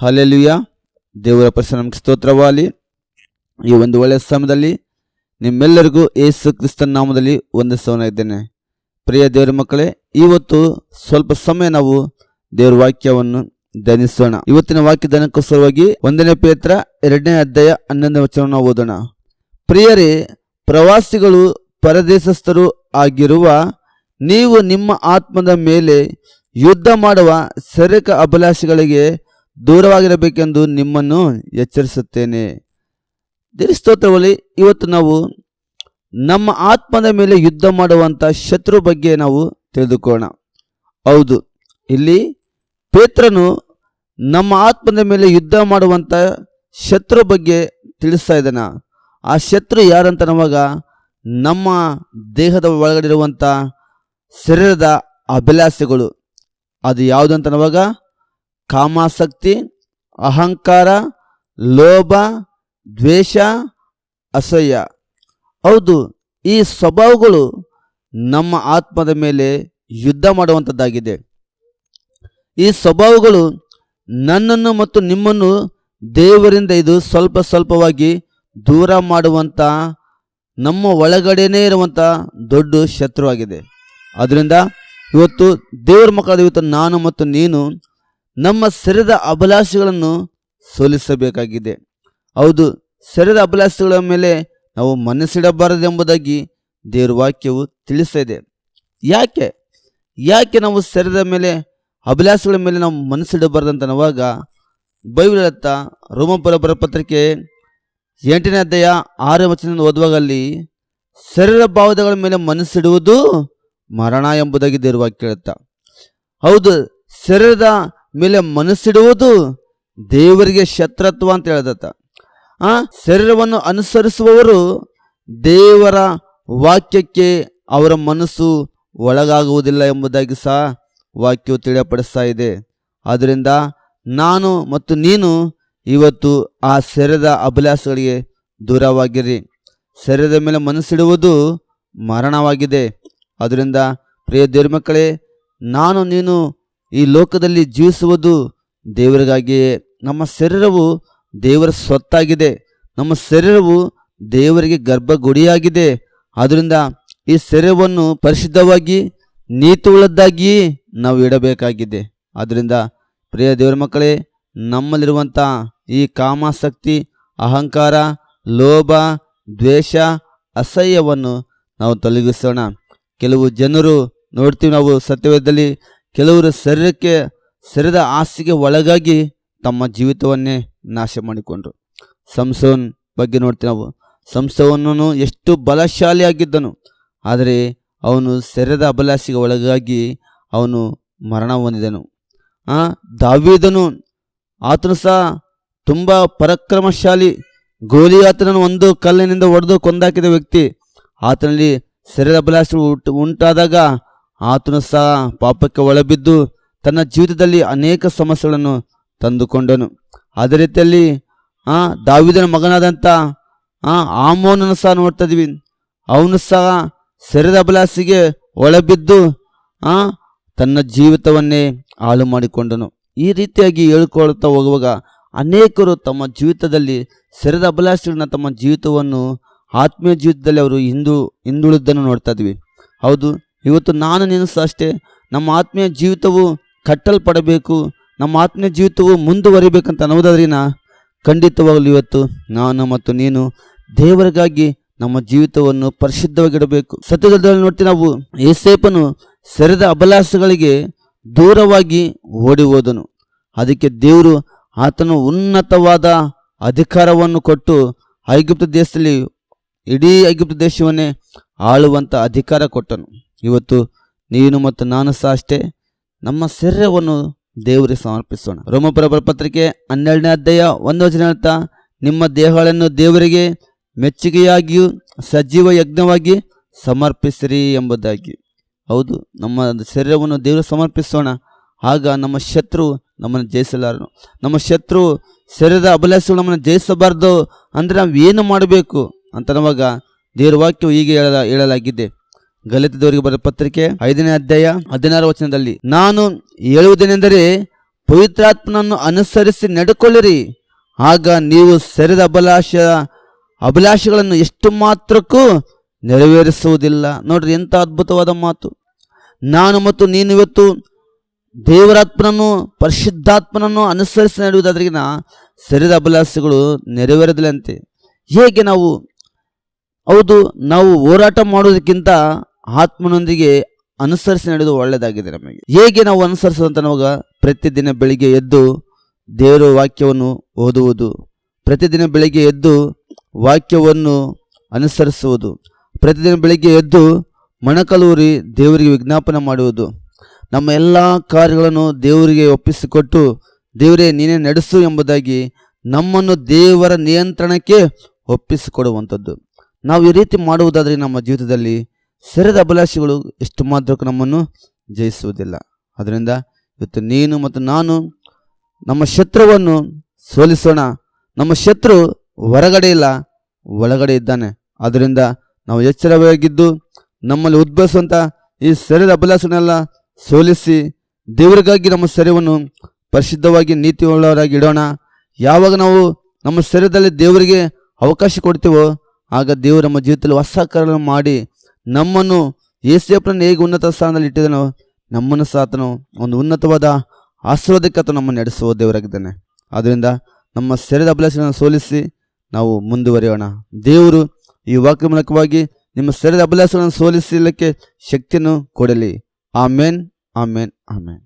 Hallelujah. ದೇವರ ಪರಿಸರ ನಮಗೆ ಸ್ತೋತ್ರವಾಗಲಿ. ಈ ಒಂದು ಒಳ್ಳೆಯ ಸಮಯದಲ್ಲಿ ನಿಮ್ಮೆಲ್ಲರಿಗೂ ಏಸು ಕ್ರಿಸ್ತನ ನಾಮದಲ್ಲಿ ಇದ್ದೇನೆ ಪ್ರಿಯ ದೇವರ ಮಕ್ಕಳೇ, ಇವತ್ತು ಸ್ವಲ್ಪ ಸಮಯ ನಾವು ದೇವರ ವಾಕ್ಯವನ್ನು ಧ್ಯಾನಿಸೋಣ. ಇವತ್ತಿನ ವಾಕ್ಯ ಧ್ಯಾನಕ್ಕೋಸ್ಕರವಾಗಿ ಒಂದನೇ ಪೇತ್ರ, ಎರಡನೇ ಅಧ್ಯಾಯ, ಹನ್ನೊಂದನೇ ವಚನವನ್ನು ನಾವು ಓದೋಣ. ಪ್ರಿಯರೇ, ಪ್ರವಾಸಿಗಳು ಪರದೇಶಸ್ಥರು ಆಗಿರುವ ನೀವು ನಿಮ್ಮ ಆತ್ಮದ ಮೇಲೆ ಯುದ್ಧ ಮಾಡುವ ಸರಕ ಅಭಿಲಾಷೆಗಳಿಗೆ ದೂರವಾಗಿರಬೇಕೆಂದು ನಿಮ್ಮನ್ನು ಎಚ್ಚರಿಸುತ್ತೇನೆ. ದೇವಸ್ತೋತ್ರದಲ್ಲಿ ಇವತ್ತು ನಾವು ನಮ್ಮ ಆತ್ಮದ ಮೇಲೆ ಯುದ್ಧ ಮಾಡುವಂಥ ಶತ್ರು ಬಗ್ಗೆ ನಾವು ತಿಳಿದುಕೋಣ ಹೌದು, ಇಲ್ಲಿ ಪೇತ್ರನು ನಮ್ಮ ಆತ್ಮದ ಮೇಲೆ ಯುದ್ಧ ಮಾಡುವಂಥ ಶತ್ರು ಬಗ್ಗೆ ತಿಳಿಸ್ತಾ ಇದ್ದಾನ. ಆ ಶತ್ರು ಯಾರಂತ ನವಾಗ ನಮ್ಮ ದೇಹದ ಒಳಗಡೆ ಇರುವಂಥ ಶರೀರದ ಅಭಿಲಾಷೆಗಳು. ಅದು ಯಾವುದಂತ ನವಾಗ ಕಾಮಾಸಕ್ತಿ, ಅಹಂಕಾರ, ಲೋಭ, ದ್ವೇಷ, ಅಸಹ್ಯ. ಹೌದು, ಈ ಸ್ವಭಾವಗಳು ನಮ್ಮ ಆತ್ಮದ ಮೇಲೆ ಯುದ್ಧ ಮಾಡುವಂಥದ್ದಾಗಿದೆ. ಈ ಸ್ವಭಾವಗಳು ನನ್ನನ್ನು ಮತ್ತು ನಿಮ್ಮನ್ನು ದೇವರಿಂದ ಇದು ಸ್ವಲ್ಪ ಸ್ವಲ್ಪವಾಗಿ ದೂರ ಮಾಡುವಂಥ, ನಮ್ಮ ಒಳಗಡೆನೇ ಇರುವಂಥ ದೊಡ್ಡ ಶತ್ರುವಾಗಿದೆ. ಅದರಿಂದ ಇವತ್ತು ದೇವರ ಮಕ್ಕಳ ಇವತ್ತು ನಾನು ಮತ್ತು ನೀನು ನಮ್ಮ ಸೆರೆದ ಅಭಿಲಾಷೆಗಳನ್ನು ಸೋಲಿಸಬೇಕಾಗಿದೆ. ಹೌದು, ಸೆರೆದ ಅಭಿಲಾಷೆಗಳ ಮೇಲೆ ನಾವು ಮನಸ್ಸಿಡಬಾರದೆಂಬುದಾಗಿ ದೇವರ ವಾಕ್ಯವು ತಿಳಿಸ್ತಾ ಯಾಕೆ? ಯಾಕೆ ನಾವು ಸೆರೆದ ಮೇಲೆ, ಅಭಿಲಾಷೆಗಳ ಮೇಲೆ ನಾವು ಮನಸ್ಸಿಡಬಾರ್ದಂತ ನಾವಾಗ ಬೈಬಲ್ ಹೇಳುತ್ತಾ ರೋಮಪುರ ಬರ ಪತ್ರಿಕೆ ಎಂಟನೇ ಅಧ್ಯಾಯ ಆರನೇ ವಚನದಿಂದ ಓದುವಾಗ ಅಲ್ಲಿ ಶರೀರ ಭಾವದಗಳ ಮೇಲೆ ಮನಸ್ಸಿಡುವುದು ಮರಣ ಎಂಬುದಾಗಿ ದೇವರ ವಾಕ್ಯ ಹೇಳುತ್ತ. ಹೌದು ಶರೀರದ ಮೇಲೆ ಮನಸ್ಸಿಡುವುದು ದೇವರಿಗೆ ಶತ್ರುತ್ವ ಅಂತ ಹೇಳ್ದತ್ತ. ಆ, ಶರೀರವನ್ನು ಅನುಸರಿಸುವವರು ದೇವರ ವಾಕ್ಯಕ್ಕೆ ಅವರ ಮನಸ್ಸು ಒಳಗಾಗುವುದಿಲ್ಲ ಎಂಬುದಾಗಿ ಸಹ ವಾಕ್ಯವು ತಿಳಿಯಪಡಿಸ್ತಾ ಇದೆ. ಆದ್ದರಿಂದ ನಾನು ಮತ್ತು ನೀನು ಇವತ್ತು ಆ ಶರೀರದ ಅಭಿಲಾಷಗಳಿಗೆ ದೂರವಾಗಿರಿ. ಶರೀರದ ಮೇಲೆ ಮನಸ್ಸಿಡುವುದು ಮರಣವಾಗಿದೆ. ಅದರಿಂದ ಪ್ರಿಯ ದೇರ್ಮಕ್ಕಳೇ ನಾನು ನೀನು ಈ ಲೋಕದಲ್ಲಿ ಜೀವಿಸುವುದು ದೇವರಿಗಾಗಿಯೇ. ನಮ್ಮ ಶರೀರವು ದೇವರ ಸ್ವತ್ತಾಗಿದೆ. ನಮ್ಮ ಶರೀರವು ದೇವರಿಗೆ ಗರ್ಭಗುಡಿಯಾಗಿದೆ. ಆದ್ದರಿಂದ ಈ ಶರೀರವನ್ನು ಪರಿಶುದ್ಧವಾಗಿ, ನೀತಿಯುಳ್ಳದ್ದಾಗಿ ನಾವು ಇಡಬೇಕಾಗಿದೆ. ಆದ್ದರಿಂದ ಪ್ರಿಯ ದೇವರ ಮಕ್ಕಳೇ ನಮ್ಮಲ್ಲಿರುವಂಥ ಈ ಕಾಮಾಸಕ್ತಿ ಅಹಂಕಾರ, ಲೋಭ, ದ್ವೇಷ, ಅಸಹ್ಯವನ್ನು ನಾವು ತೊಲಗಿಸೋಣ. ಕೆಲವು ಜನರು ನೋಡ್ತೀವಿ ನಾವು ಸತ್ಯವೇದದಲ್ಲಿ ಕೆಲವರು ಶರೀರಕ್ಕೆ, ಶರೀರದ ಆಸೆಗೆ ಒಳಗಾಗಿ ತಮ್ಮ ಜೀವಿತವನ್ನೇ ನಾಶ ಮಾಡಿಕೊಂಡರು. ಸಂಸವನ್ ಬಗ್ಗೆ ನೋಡ್ತೀವಿ ನಾವು. ಸಂಸವನನು ಎಷ್ಟು ಬಲಶಾಲಿಯಾಗಿದ್ದನು. ಆದರೆ ಅವನು ಶರೀರದ ಅಭಿಲಾಷೆಗೆ ಒಳಗಾಗಿ ಅವನು ಮರಣ ಹೊಂದಿದನು. ಆ, ದಾವಿದನು ಆತನು ಸಹ ತುಂಬ ಪರಾಕ್ರಮಶಾಲಿ ಗೋಲಿ ಆತನನ್ನು ಒಂದು ಕಲ್ಲಿನಿಂದ ಹೊಡೆದು ಕೊಂದಾಕಿದ ವ್ಯಕ್ತಿ. ಆತನಲ್ಲಿ ಶರೀರ ಉಂಟು, ಉಂಟಾದಾಗ ಆತನು ಸಹ ಪಾಪಕ್ಕೆ ಒಳಬಿದ್ದು ತನ್ನ ಜೀವಿತದಲ್ಲಿ ಅನೇಕ ಸಮಸ್ಯೆಗಳನ್ನು ತಂದುಕೊಂಡನು. ಅದೇ ರೀತಿಯಲ್ಲಿ, ಆ, ದಾವಿದನ ಮಗನಾದಂಥ, ಆ, ಆಮೋನನ್ನು ಸಹ ನೋಡ್ತಾ ಇದೀವಿ ಅವನು ಸಹ ಸೆರೆದ ಬಲಾಸಿಗೆ ಒಳಬಿದ್ದು, ಆ, ತನ್ನ ಜೀವಿತವನ್ನೇ ಹಾಳು ಮಾಡಿಕೊಂಡನು. ಈ ರೀತಿಯಾಗಿ ಹೇಳ್ಕೊಳ್ತಾ ಹೋಗುವಾಗ ಅನೇಕರು ತಮ್ಮ ಜೀವಿತದಲ್ಲಿ, ಸೆರೆದ ಅಭಿಲಾಷೆಗಳನ್ನ ತಮ್ಮ ಜೀವಿತವನ್ನು ಆತ್ಮೀಯ ಜೀವಿತದಲ್ಲಿ ಅವರು ಹಿಂದೂ ಹಿಂದುಳಿದ್ದನ್ನು ನೋಡ್ತಾ ಇದ್ವಿ ಹೌದು ಇವತ್ತು ನಾನು ನೀನು ಅಷ್ಟೇ. ನಮ್ಮ ಆತ್ಮೀಯ ಜೀವಿತವು ಕಟ್ಟಲ್ಪಡಬೇಕು. ನಮ್ಮ ಆತ್ಮೀಯ ಜೀವಿತವು ಮುಂದುವರಿಬೇಕಂತ ಅನ್ನೋದಾದ್ರಿನ ಖಂಡಿತವಾಗಲು ಇವತ್ತು ನಾನು ಮತ್ತು ನೀನು ದೇವರಿಗಾಗಿ ನಮ್ಮ ಜೀವಿತವನ್ನು ಪರಿಶುದ್ಧವಾಗಿಡಬೇಕು. ಸತ್ಯದಲ್ಲಿ ನೋಡ್ತೀವಿ ನಾವು ಏಸೇಪನು ಸೆರೆದ ಅಬಲಾಸಗಳಿಗೆ ದೂರವಾಗಿ ಓಡಿ ಹೋದನು ಅದಕ್ಕೆ ದೇವರು ಆತನು ಉನ್ನತವಾದ ಅಧಿಕಾರವನ್ನು ಕೊಟ್ಟು ಐಗುಪ್ತ ದೇಶದಲ್ಲಿ ಇಡೀ ಐಗುಪ್ತ ದೇಶವನ್ನೇ ಆಳುವಂಥ ಅಧಿಕಾರ ಕೊಟ್ಟನು. ಇವತ್ತು ನೀನು ಮತ್ತು ನಾನು ಸಹ ಅಷ್ಟೇ ನಮ್ಮ ಶರೀರವನ್ನು ದೇವರಿಗೆ ಸಮರ್ಪಿಸೋಣ. ರೋಮಪುರ ಪತ್ರಿಕೆ ಹನ್ನೆರಡನೇ ಅಧ್ಯಾಯ ಒಂದು ವಚನ ಹೇಳ್ತಾ, ನಿಮ್ಮ ದೇಹಗಳನ್ನು ದೇವರಿಗೆ ಮೆಚ್ಚುಗೆಯಾಗಿಯೂ ಸಜೀವ ಯಜ್ಞವಾಗಿ ಸಮರ್ಪಿಸಿರಿ ಎಂಬುದಾಗಿ. ಹೌದು, ನಮ್ಮ ಶರೀರವನ್ನು ದೇವರು ಸಮರ್ಪಿಸೋಣ. ಆಗ ನಮ್ಮ ಶತ್ರು ನಮ್ಮನ್ನು ಜಯಿಸಲಾರನು. ನಮ್ಮ ಶತ್ರು ಶರೀರದ ಅಭಿಲಾಷಗಳು ನಮ್ಮನ್ನು ಜಯಿಸಬಾರ್ದು, ಅಂದರೆ ನಾವು ಏನು ಮಾಡಬೇಕು ಅಂತ ನವಾಗ ದೇವರ ವಾಕ್ಯವು ಹೀಗೆ ಹೇಳ ಹೇಳಲಾಗಿದೆ. ಗಲಿತದವರಿಗೆ ಬರೆದ ಪತ್ರಿಕೆ ಐದನೇ ಅಧ್ಯಾಯ ಹದಿನಾರು ವಚನದಲ್ಲಿ, ನಾನು ಹೇಳುವುದೇನೆಂದರೆ, ಪವಿತ್ರಾತ್ಮನನ್ನು ಅನುಸರಿಸಿ ನಡೆಕೊಳ್ಳಿರಿ. ಆಗ ನೀವು ಸೆರೆದ ಅಭಿಲಾಷ, ಅಭಿಲಾಷೆಗಳನ್ನು ಎಷ್ಟು ಮಾತ್ರಕ್ಕೂ ನೆರವೇರಿಸುವುದಿಲ್ಲ. ನೋಡ್ರಿ, ಎಂಥ ಅದ್ಭುತವಾದ ಮಾತು. ನಾನು ಮತ್ತು ನೀನು ಇವತ್ತು ದೇವರಾತ್ಮನನ್ನು, ಪರಿಶುದ್ಧಾತ್ಮನನ್ನು ಅನುಸರಿಸಿ ನಡೆಯುವುದಾದ್ರಿಗಿನ ಸರಿದ ಅಭಿಲಾಷೆಗಳು ನೆರವೇರದಿಲ್ಲಂತೆ. ಹೇಗೆ ನಾವು, ಹೌದು, ನಾವು ಹೋರಾಟ ಮಾಡೋದಕ್ಕಿಂತ ಆತ್ಮನೊಂದಿಗೆ ಅನುಸರಿಸಿ ನಡೆದು ಒಳ್ಳೆಯದಾಗಿದೆ ನಮಗೆ. ಹೇಗೆ ನಾವು ಅನುಸರಿಸುವಂತ ನಮಗ ಪ್ರತಿದಿನ ಬೆಳಿಗ್ಗೆ ಎದ್ದು ದೇವರ ವಾಕ್ಯವನ್ನು ಓದುವುದು, ಪ್ರತಿದಿನ ಬೆಳಿಗ್ಗೆ ಎದ್ದು ವಾಕ್ಯವನ್ನು ಅನುಸರಿಸುವುದು, ಪ್ರತಿದಿನ ಬೆಳಿಗ್ಗೆ ಎದ್ದು ಮೊಣಕಲೂರಿ ದೇವರಿಗೆ ವಿಜ್ಞಾಪನೆ ಮಾಡುವುದು, ನಮ್ಮ ಎಲ್ಲ ಕಾರ್ಯಗಳನ್ನು ದೇವರಿಗೆ ಒಪ್ಪಿಸಿಕೊಟ್ಟು ದೇವರೇ ನೀನೇ ನಡೆಸು ಎಂಬುದಾಗಿ ನಮ್ಮನ್ನು ದೇವರ ನಿಯಂತ್ರಣಕ್ಕೆ ಒಪ್ಪಿಸಿಕೊಡುವಂಥದ್ದು. ನಾವು ಈ ರೀತಿ ಮಾಡುವುದಾದರೆ ನಮ್ಮ ಜೀವಿತದಲ್ಲಿ ಸೆರೆದ ಅಭಿಲಾಷೆಗಳು ಎಷ್ಟು ಮಾತ್ರಕ್ಕೂ ನಮ್ಮನ್ನು ಜಯಿಸುವುದಿಲ್ಲ. ಅದರಿಂದ ಇವತ್ತು ನೀನು ಮತ್ತು ನಾನು ನಮ್ಮ ಶತ್ರುವನ್ನು ಸೋಲಿಸೋಣ. ನಮ್ಮ ಶತ್ರು ಹೊರಗಡೆ ಇಲ್ಲ, ಒಳಗಡೆ ಇದ್ದಾನೆ. ಆದ್ದರಿಂದ ನಾವು ಎಚ್ಚರವಾಗಿದ್ದು ನಮ್ಮಲ್ಲಿ ಉದ್ಭವಿಸುವಂಥ ಈ ಸರಿದ ಅಭಿಲಾಷನೆಲ್ಲ ಸೋಲಿಸಿ ದೇವರಿಗಾಗಿ ನಮ್ಮ ಶರೀರವನ್ನು ಪರಿಶುದ್ಧವಾಗಿ ನೀತಿಯುಳ್ಳವರಾಗಿ ಇಡೋಣ. ಯಾವಾಗ ನಾವು ನಮ್ಮ ಶರೀರದಲ್ಲಿ ದೇವರಿಗೆ ಅವಕಾಶ ಕೊಡ್ತೀವೋ, ಆಗ ದೇವರು ನಮ್ಮ ಜೀವಿತದಲ್ಲಿ ಹೊಸ ಕಾರ್ಯಗಳನ್ನು ಮಾಡಿ ನಮ್ಮನ್ನು ಏಸೇಪನನ್ನು ಹೇಗೆ ಉನ್ನತ ಸ್ಥಾನದಲ್ಲಿ ಇಟ್ಟಿದನೋ ನಮ್ಮನ್ನು ಸಾತನು ಒಂದು ಉನ್ನತವಾದ ಆಶೀರ್ವಾದಕ್ಕೆ ಅಥವಾ ನಮ್ಮನ್ನು ನಡೆಸುವ ದೇವರಾಗಿದ್ದಾನೆ. ಆದ್ದರಿಂದ ನಮ್ಮ ಸೆರೆದ ಅಭಿಲಾಷೆಗಳನ್ನು ಸೋಲಿಸಿ ನಾವು ಮುಂದುವರಿಯೋಣ. ದೇವರು ಈ ವಾಕ್ಯ ಮೂಲಕವಾಗಿ ನಿಮ್ಮ ಸೆರೆದ ಅಭಿಲಾಷೆಗಳನ್ನು ಸೋಲಿಸಲಿಕ್ಕೆ ಶಕ್ತಿಯನ್ನು ಕೊಡಲಿ. ಆಮೇನ್ ಆಮೇನ್ ಆಮೇನ್.